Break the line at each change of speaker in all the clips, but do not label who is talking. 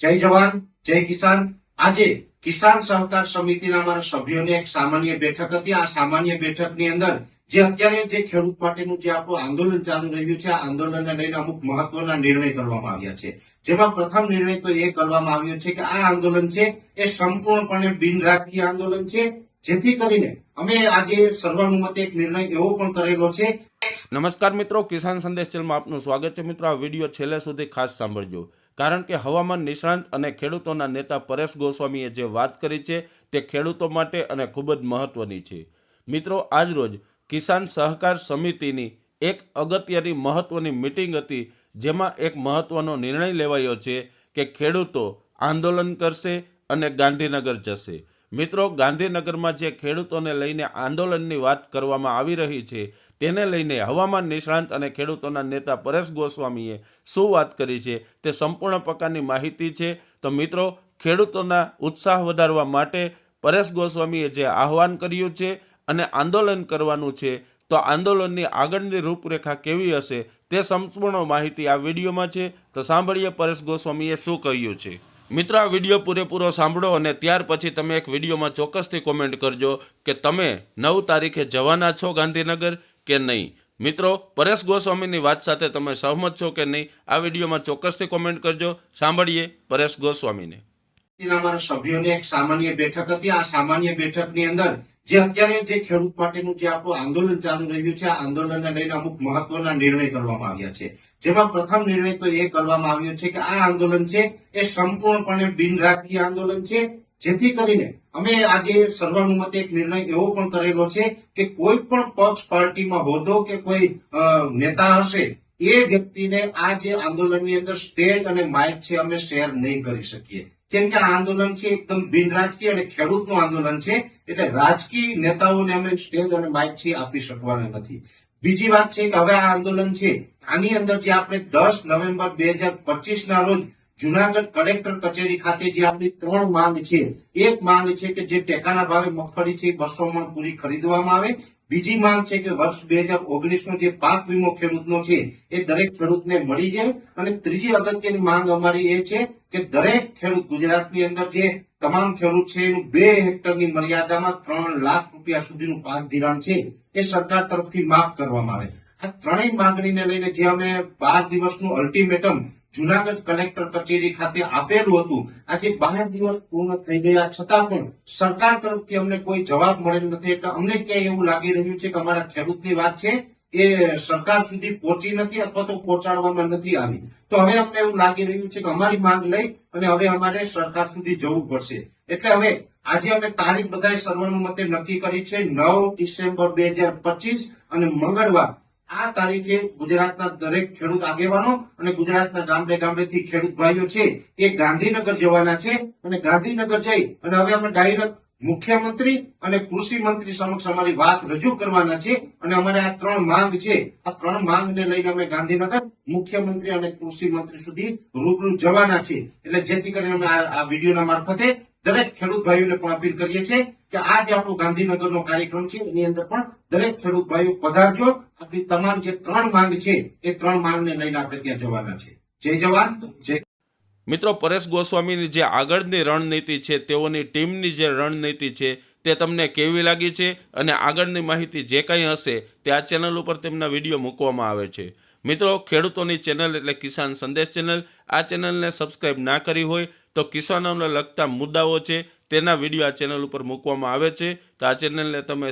જય જવાન, જય કિસાન. આજે કિસાન સહકાર સમિતિના અમારા સભ્યોની એક સામાન્ય બેઠક હતી. આ સામાન્ય બેઠકની અંદર જે અત્યારે જે ખેડૂત માટેનું જે આપણું આંદોલન ચાલુ રહ્યું છે, આ આંદોલનને લઈને અમુક મહત્વના નિર્ણય કરવામાં આવ્યા છે. જેમાં પ્રથમ નિર્ણય તો એ કરવામાં આવ્યો છે કે આ આંદોલન છે એ સંપૂર્ણપણે બિનરાજકીય આંદોલન છે. જેથી કરીને અમે આજે સર્વાનુમતે એક નિર્ણય એવો પણ કરેલો છે.
નમસ્કાર મિત્રો, કિસાન સંદેશ ચેનલમાં આપનું સ્વાગત છે. મિત્રો, આ વીડિયો છેલ્લે સુધી ખાસ સાંભળજો. કારણ કે હવામાન નિષ્ણાંત અને ખેડૂતોના નેતા પરેશ ગોસ્વામીએ જે વાત કરી છે તે ખેડૂતો માટે અને ખૂબ જ મહત્વની છે. મિત્રો આજરોજ કિસાન સહકાર સમિતિની એક અગત્યની મહત્વની મિટિંગ હતી, જેમાં એક મહત્વનો નિર્ણય લેવાયો છે કે ખેડૂતો આંદોલન કરશે અને ગાંધીનગર જશે. મિત્રો, ગાંધીનગરમાં જે ખેડૂતોને લઈને આંદોલનની વાત કરવામાં આવી રહી છે, તેને લઈને હવામાન નિષ્ણાંત અને ખેડૂતોના નેતા પરેશ ગોસ્વામીએ શું વાત કરી છે, તે સંપૂર્ણ પ્રકારની માહિતી છે. તો મિત્રો, ખેડૂતોના ઉત્સાહ વધારવા માટે પરેશ ગોસ્વામીએ જે આહવાન કર્યું છે અને આંદોલન કરવાનું છે, તો આંદોલનની આગળની રૂપરેખા કેવી હશે તે સંપૂર્ણ માહિતી આ વિડીયોમાં છે. તો સાંભળીએ પરેશ ગોસ્વામીએ શું કહ્યું છે. મિત્રો, આ વીડિયો પૂરેપૂરો સાંભળો અને ત્યાર પછી તમે એક વિડીયોમાં ચોક્કસથી કોમેન્ટ કરજો કે તમે નવ તારીખે જવાના છો ગાંધીનગર કે નહીં. મિત્રો, પરેશ ગોસ્વામીની વાત સાથે તમે સહમત છો કે નહીં, આ વિડીયોમાં ચોક્કસથી કોમેન્ટ કરજો. સાંભળીએ પરેશ ગોસ્વામીને.
સભ્યોની એક સામાન્ય બેઠક હતી. આ સામાન્ય બેઠકની અંદર જે અત્યારે જે ખેડૂત માટેનું જે આપણું આંદોલન ચાલુ રહ્યું છે, આ આંદોલનને લઈને અમુક મહત્વના નિર્ણય કરવામાં આવ્યા છે. જેમાં પ્રથમ નિર્ણય તો એ કરવામાં આવ્યો છે કે આ આંદોલન છે એ સંપૂર્ણપણે બિનરાજકીય આંદોલન છે. જેથી કરીને અમે આજે સર્વાનુમતે એક નિર્ણય એવો પણ કરેલો છે કે કોઈ પણ પક્ષ પાર્ટીમાં હોદ્દો કે કોઈ નેતા હશે, એ વ્યક્તિને આ જે આંદોલનની અંદર સ્ટેજ અને માઇક છે, અમે શેર નહીં કરી શકીએ. કેમ કે આ આંદોલન છે એકદમ બિનરાજકીય અને ખેડૂતનું આંદોલન છે, એટલે રાજકીય નેતાઓને અમે સ્ટેજ અને માઇક છે આપી શકવાના નથી. બીજી વાત છે કે હવે આ આંદોલન છે, આની અંદર જે આપણે દસ નવેમ્બર બે હજાર પચીસ ના રોજ જુનાગઢ કલેક્ટર કચેરી ખાતે જે આપણી ત્રણ માંગ છે, એક માંગ છે કે જે ટેકાના ભાવે મગફળી છે બસો મણ પૂરી ખરીદવામાં આવે બીજી માંગ છે કે વર્ષ બે હજાર ઓગણીસ નો જે પાક વીમો ખેડૂતનો છે, એ દરેક ખેડૂતને મળી જાય. અને ત્રીજી અગત્યની માંગ અમારી એ છે કે દરેક ખેડૂત ગુજરાતની અંદર જે તમામ ખેડૂત છે, એનું બે હેક્ટરની મર્યાદામાં ત્રણ લાખ રૂપિયા સુધીનું પાક ધિરાણ છે, એ સરકાર તરફથી માફ કરવામાં આવે. આ ત્રણેય માંગણીને લઈને જે અમે બાર દિવસનું અલ્ટિમેટમ જુનાગઢ કલેક્ટર કચેરી ખાતે આપેલું હતું. આજે બાર દિવસ પૂર્ણ થઈ ગયા છતાં પણ સરકાર તરફથી અમને કોઈ જવાબ મળેલ નથી. એટલે અમને ક્યાંય એવું લાગી રહ્યું છે કે અમારા ખેડૂતની વાત છે એ સરકાર સુધી પહોંચી નથી અથવા તો પહોંચાડવામાં નથી આવી. તો હવે અમને એવું લાગી રહ્યું છે કે અમારી માંગ લઈ અને હવે અમારે સરકાર સુધી જવું પડશે. એટલે હવે આજે અમે તારીખ બધાય સર્વાનુમતે નક્કી કરી છે નવ ડિસેમ્બર બે અને મંગળવાર આ તારીખે ગુજરાતના દરેક ખેડૂત આગેવાનો અને ગુજરાતના ગામડે ગામડેથી ખેડૂત ભાઈઓ છે એ ગાંધીનગર જવાના છે અને ગાંધીનગર જઈ અને હવે અમે ડાયરેક્ટ મુખ્યમંત્રી અને કૃષિ મંત્રી સમક્ષ અમારી વાત રજૂ કરવાના છે અને અમારે આ ત્રણ માંગ છે. આ ત્રણ માંગને લઈને અમે ગાંધીનગર મુખ્યમંત્રી અને કૃષિ મંત્રી સુધી રૂબરૂ જવાના છે. એટલે જેથી કરીને અમે આ વિડીયોના મારફતે દરેક ખેડૂત ભાઈઓને પણ અપીલ કરીએ છીએ કે આ આપણો ગાંધીનગરનો કાર્યક્રમ છે, એની અંદર પણ દરેક ખેડૂત ભાઈઓ પધારજો. આપણી તમામ જે ત્રણ માંગ છે, એ ત્રણ માંગને લઈને આપણે ત્યાં જવાના છે. જય જવાન, જય
મિત્રો, પરેશ ગોસ્વામીની જે આગળની રણનીતિ છે, તેઓની ટીમની જે રણનીતિ છે, તે તમને કેવી લાગી છે અને આગળની માહિતી જે કંઈ હશે, તે આ ચેનલ ઉપર તેમના વીડિયો મૂકવામાં આવે છે. મિત્રો, ખેડૂતોની ચેનલ એટલે કિસાન સંદેશ ચેનલ. આ ચેનલને સબસ્ક્રાઇબ ના કરી હોય તો કિસાનોને લગતા મુદ્દાઓ છે, તેના વીડિયો આ ચેનલ ઉપર મૂકવામાં આવે છે. તો આ ચેનલને તમે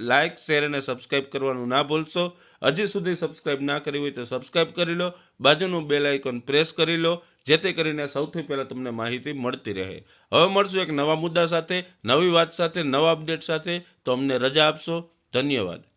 લાઇક શેર અને સબસ્ક્રાઇબ કરવાનું ના ભૂલશો. હજી સુધી સબસ્ક્રાઇબ ના કરી હોય તો સબસ્ક્રાઇબ કરી લો. બાજુનું બેલ આઇકોન પ્રેસ કરી લો, જેથી કરીને સૌથી પહેલાં તમને માહિતી મળતી રહે. હવે મળશું એક નવા મુદ્દા સાથે, નવી વાત સાથે, નવા અપડેટ સાથે. તો અમને રજા આપશો. ધન્યવાદ.